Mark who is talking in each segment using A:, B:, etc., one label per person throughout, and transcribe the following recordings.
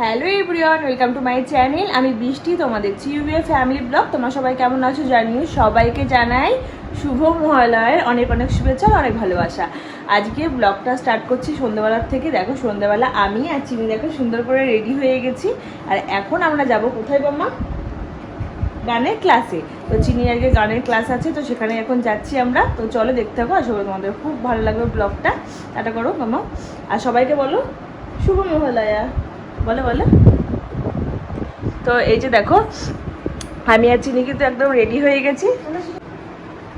A: Hello everyone, welcome to my channel. আমি বৃষ্টি, তোমাদের চিউবিএ family blog. তোমরা সবাই কেমন আছো জানিও? সবাইকে জানাই শুভ মহালয়ের। অনেক অনেক শুভেচ্ছা আর অনেক ভালোবাসা। আজকে ব্লগটা স্টার্ট করছি সন্ধ্যাবেলার থেকে। দেখো, সন্ধ্যাবেলা আমি আর চিনি দেখো সুন্দর করে রেডি হয়ে গেছি। আর এখন আমরা যাব কোথায় বাম্মা? গানের ক্লাসে তো চিনি আগে গানের ক্লাস আছে, তো সেখানে এখন যাচ্ছি আমরা। তো চলো দেখতে থাকো। আশা করি তোমাদের খুব ভালো লাগবে ব্লগটা। টাটা করো মামা আর সবাইকে বলো, শুভ মহালয়া। বলো বলো। তো এই যে দেখো, আমি আর চিনি কিন্তু একদম রেডি হয়ে গেছি।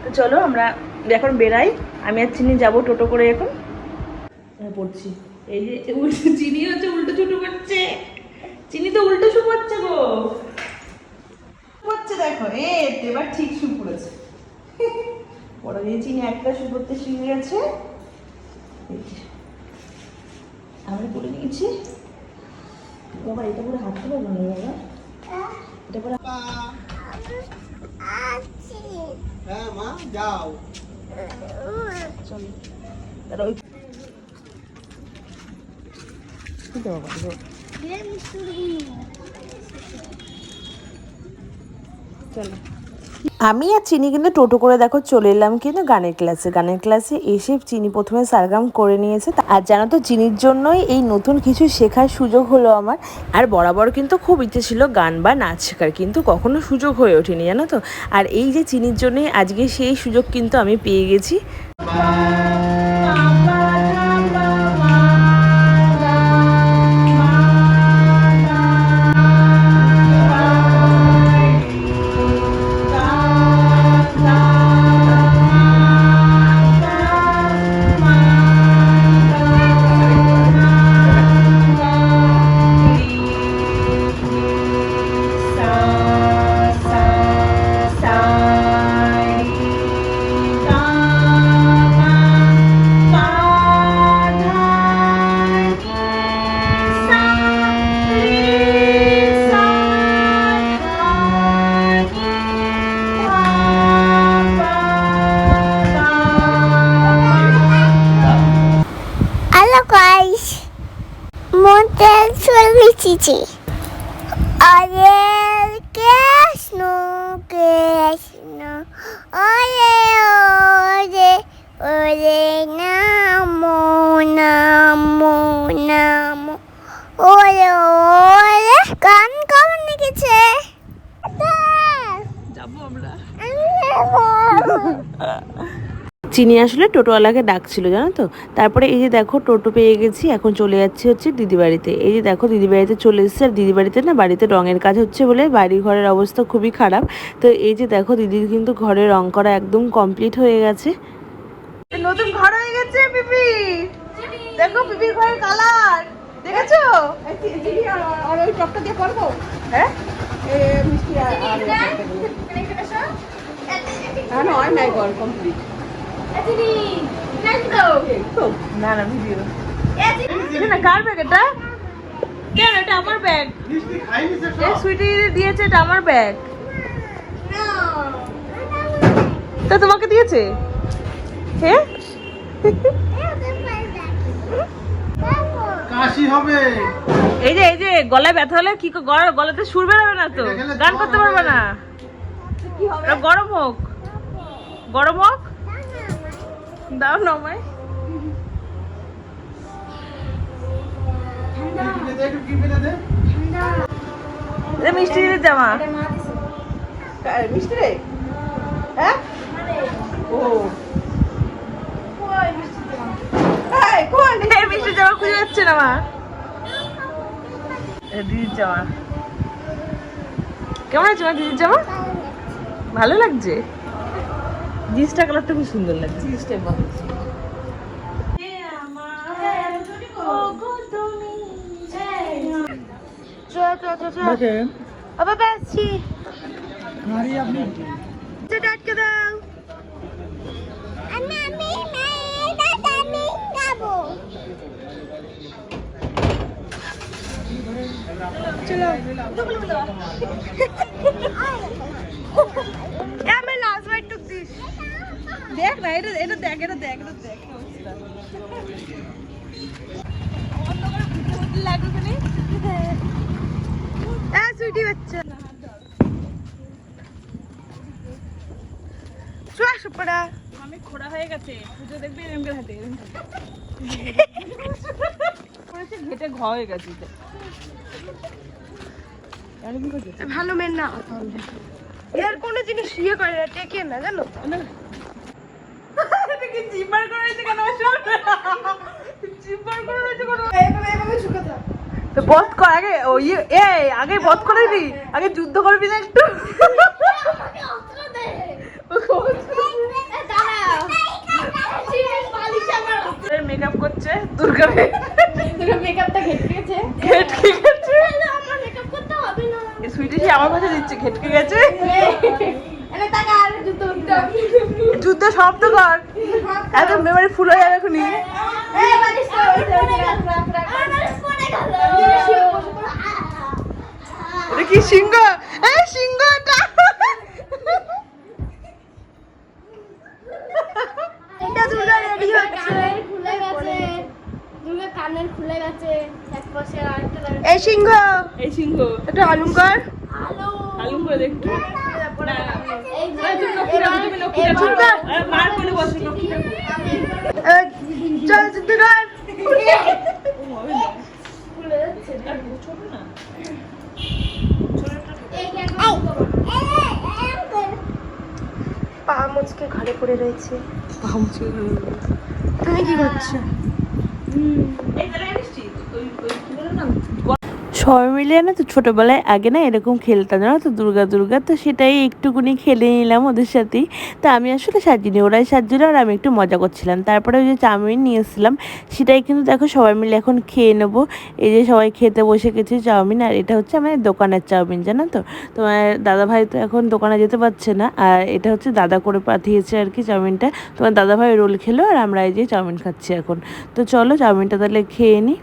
A: তো চলো আমরা এখন বেরাই। আমি আর চিনি যাব টোটো করে এখন। পড়ছি। এই যে উল্টো, চিনি হচ্ছে উল্টো ছুটু করছে। চিনি তো উল্টো শু করছে গো। হচ্ছে দেখো, এ, এবার ঠিক শু পড়েছে। দিয়ে চিনি একটা শু শিখে গেছে। আমি করে নিয়েছি। বাবা এটা পরে হাঁটতে পারব না বাবা। এটা করে
B: হ্যাঁ মা যাও।
A: চলো। দাঁড়া ওই বাবা, চলো। আমি আর চিনি কিন্তু টোটো করে দেখো চলে এলাম কিন্তু গানের ক্লাসে। গানের ক্লাসে এসে চিনি প্রথমে সারগাম করে নিয়েছে। আর জানো তো, চিনির জন্যই এই নতুন কিছু শেখার সুযোগ হলো আমার। আর বরাবর কিন্তু খুব ইচ্ছে ছিল গান বা নাচ শেখার, কিন্তু কখনো সুযোগ হয়ে ওঠেনি, জানো তো? আর এই যে চিনির জন্যই আজকে সেই সুযোগ কিন্তু আমি পেয়ে গেছি।
C: Guys. Ayer que no que no. Oye, oye, oye, namo, namo, namo. Oye, oye, গান কেমন লিখেছে
A: যাব আমরা
C: আমি
A: চিনি আসলে টোটোওয়ালাকে ডাকছিল, জানো তো? তারপরে এই যে দেখো, টোটো পেয়ে গেছি, এখন চলে যাচ্ছি হচ্ছে দিদি বাড়িতে এই যে দেখো দিদি বাড়িতে চলে এসেছি, আর দিদি বাড়িতে না বাড়িতে রঙের কাজ হচ্ছে বলে বাড়ি ঘরের অবস্থা খুবই খারাপ। তো এই যে দেখো, দিদির কিন্তু ঘরে রং করা একদম কমপ্লিট হয়ে গেছে। নতুন ঘর হয়ে গেছে, পিপি। দেখো, পিপির ঘরের কালার। দেখেছ?
B: আর ওই টপটা দিয়ে করব
A: হ্যাঁ?
B: মিষ্টি আর নয় নাই কর কমপ্লিট
A: না না ভিডিও এটা না কার ব্যাগ এটা? কেন এটা আমার ব্যাগ
B: মিষ্টি খাইনি সে
A: এই সুইটি দিয়েছে এটা আমার ব্যাগ তা তোমাকে দিয়েছে? হ্যাঁ
B: কাশি হবে।
A: এই যে এই যে গলায় ব্যথা হলে কি গলাতে সুর বেরোবে না তো? গান করতে পারবে না? গরম হোক। গরম হোক? দাও না আমায়। মিষ্টি জামা মিষ্টি রে? হ্যাঁ? ও। মিষ্টির জামা খুঁজে যাচ্ছে না মা। দিদির জামা। কেমন আছে মা দিদির জামা? ভালো লাগছে? জিন্সটা কালারটা খুব সুন্দর লাগছে।
B: জিনিসটাই ভালো
A: আবার আসছি
B: হারি আপনি
A: আটকে দাও
C: আমি আমি মেয়েটা আমি গাবো
A: চলো এ, আমার লাস্ট বাইট টুক দিস দেখ না এটা এটা দেখ এটা দেখ এটা দেখ?
D: সুইটি বাচ্চা।
A: আমি খোড়া হয়ে গেছে। পুজো দেখবি এরম করে হাতে করেছে ঘেটে ঘ হয়ে গেছে।
D: ভালো মেন না। এর কোনো জিনিস ইয়ে করে না টেকে না জানো?
A: কি জিম্বার করে রয়েছে কেন? জিম্বার করে রয়েছে কেন?
D: এইভাবে এইভাবে ঝুঁকে থাক
A: তো বধ কর আগে ও ইয়ে এই আগে বধ করে দিবি আগে যুদ্ধ করবি না একটু। মেকআপ করছে দুর্গা
C: মেকআপটা গেছে
A: ঘেটকে গেছে।
C: আমার মেকআপ করতে হবে না
A: এই সুইটি সে আমার কাছে দিচ্ছে ঘেটকে গেছে। যুদ্ধ শব্দ কর। এত মেমারি ফুল হয়ে যাবে এখনই। এটা কি সিংহ? এই সিংহটা।
C: এটা দুর্গা রেডি হচ্ছে। খুলে গেছে দুর্গা কানের খুলে গেছে। এক পাশে আরেকটা
D: এই সিংহ।
A: এই সিংহ।
D: একটু হালুম কর
C: আলো।
A: আলুম করে দেখটু
C: এই যে
A: লক্ষ্মী লক্ষ্মী মার কোলে বসে লক্ষ্মী ঠাকুর
D: এ, চল যুদ্ধ কর
C: খুলে যাচ্ছে
A: আর ছোট না
C: এই কি
D: পা মুচকে ঘরে পড়ে রয়েছে। তুমি কি করছ
A: এই তাহলে মিষ্টি ওই ওই কি বলে না
E: সবাই মিলে না তো, ছোটোবেলায় আগে না এরকম খেলতাম জানো তো, দুর্গা দুর্গা, তো সেটাই একটুকুনি খেলে নিলাম ওদের সাথেই। তা আমি আসলে সাজিনি, ওরাই সাজছিল আর আমি একটু মজা করছিলাম। তারপরে ওই যে চাউমিন নিয়ে এসেছিলাম, সেটাই কিন্তু দেখো সবাই মিলে এখন খেয়ে নেব। এই যে সবাই খেতে বসে গেছে চাউমিন, আর এটা হচ্ছে আমাদের দোকানের চাউমিন জানো তো। তোমার দাদা ভাই তো এখন দোকানে যেতে পারছে না, আর এটা হচ্ছে দাদা করে পাঠিয়েছে আর কি চাউমিনটা। তোমার দাদা ভাই রোল খেলো, আর আমরা এই যে চাউমিন খাচ্ছি এখন। তো চলো চাউমিনটা তাহলে খেয়ে নিই